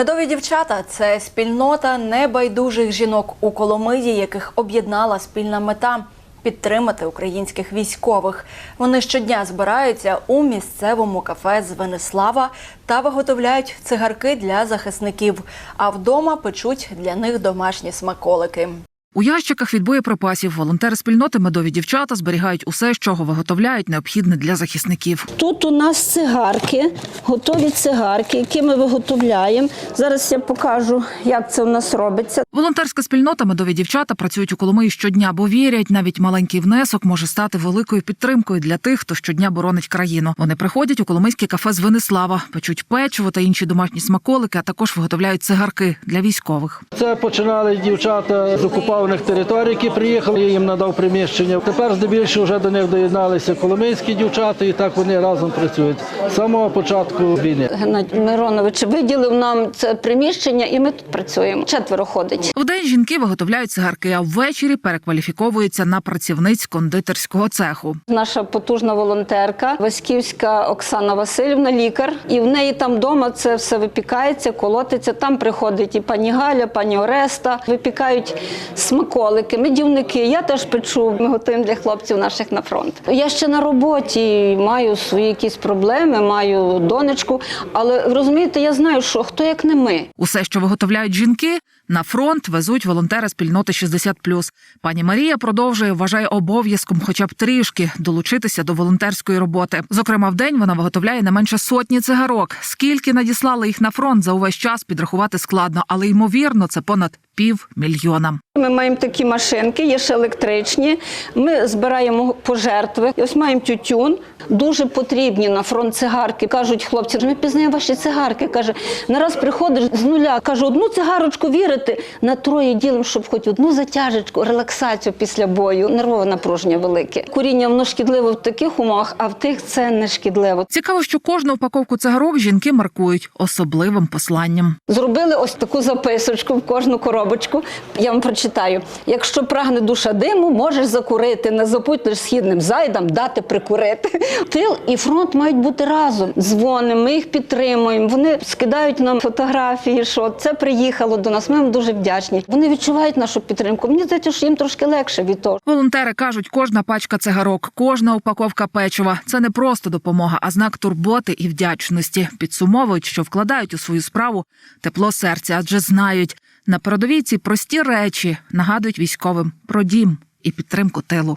Медові дівчата це спільнота небайдужих жінок у Коломиї, яких об'єднала спільна мета підтримати українських військових. Вони щодня збираються у місцевому кафе з Венеслава та виготовляють цигарки для захисників, а вдома печуть для них домашні смаколики. У ящиках від боєприпасів волонтери спільноти медові дівчата зберігають усе, з чого виготовляють необхідне для захисників. Тут у нас цигарки, готові цигарки, які ми виготовляємо. Зараз я покажу, як це у нас робиться. Волонтерська спільнота медові дівчата працюють у Коломиї щодня, бо вірять, навіть маленький внесок може стати великою підтримкою для тих, хто щодня боронить країну. Вони приходять у Коломийське кафе з Венеслава, печуть печиво та інші домашні смаколики, а також виготовляють цигарки для військових. Це починали дівчата з окупованих територій, які приїхали. Я їм надав приміщення. Тепер здебільшого вже до них доєдналися коломийські дівчата, і так вони разом працюють з самого початку війни. Геннадій Миронович виділив нам це приміщення, і ми тут працюємо. Четверо ходить. Вдень жінки виготовляють цигарки, а ввечері перекваліфіковуються на працівниць кондитерського цеху. Наша потужна волонтерка Васьківська Оксана Васильівна, лікар, і в неї там вдома це все випікається, колотиться. Там приходить і пані Галя, пані Ореста, випікають смаколики, медівники. Я теж печу. Ми готуємо для хлопців наших на фронт. Я ще на роботі маю свої якісь проблеми, маю донечку. Але розумієте, я знаю, що хто як не ми. Усе, що виготовляють жінки, на фронт везуть волонтери спільноти 60+. Пані Марія продовжує вважає обов'язком, хоча б трішки долучитися до волонтерської роботи. Зокрема, в день вона виготовляє не менше сотні цигарок. Скільки надіслали їх на фронт за увесь час підрахувати складно, але ймовірно, це понад півмільйона. Ми маємо такі машинки, є ще електричні. Ми збираємо пожертви. Ось маємо тютюн. Дуже потрібні на фронт цигарки. Кажуть хлопці, ми пізнаємо ваші цигарки. Каже, нараз приходиш з нуля. Каже, одну цигарочку вірити на троє ділимо, щоб хоч одну затяжечку, релаксацію після бою. Нервове напруження велике. Куріння воно шкідливо в таких умовах, а в тих це не шкідливо. Цікаво, що кожну упаковку цигарок жінки маркують особливим посланням. Зробили ось таку записочку в кожну коробочку. Я вам прочитаю. Якщо прагне душа диму, можеш закурити. Не забудь лиш східним зайдам дати прикурити. Тил і фронт мають бути разом. Дзвонимо, ми їх підтримуємо. Вони скидають нам фотографії, що це приїхало до нас. Ми дуже вдячні. Вони відчувають нашу підтримку. Мені здається, що їм трошки легше від того. Волонтери кажуть, кожна пачка цигарок, кожна упаковка печива це не просто допомога, а знак турботи і вдячності. Підсумовують, що вкладають у свою справу тепло серця, адже знають на передовій ці прості речі нагадують військовим про дім і підтримку тилу.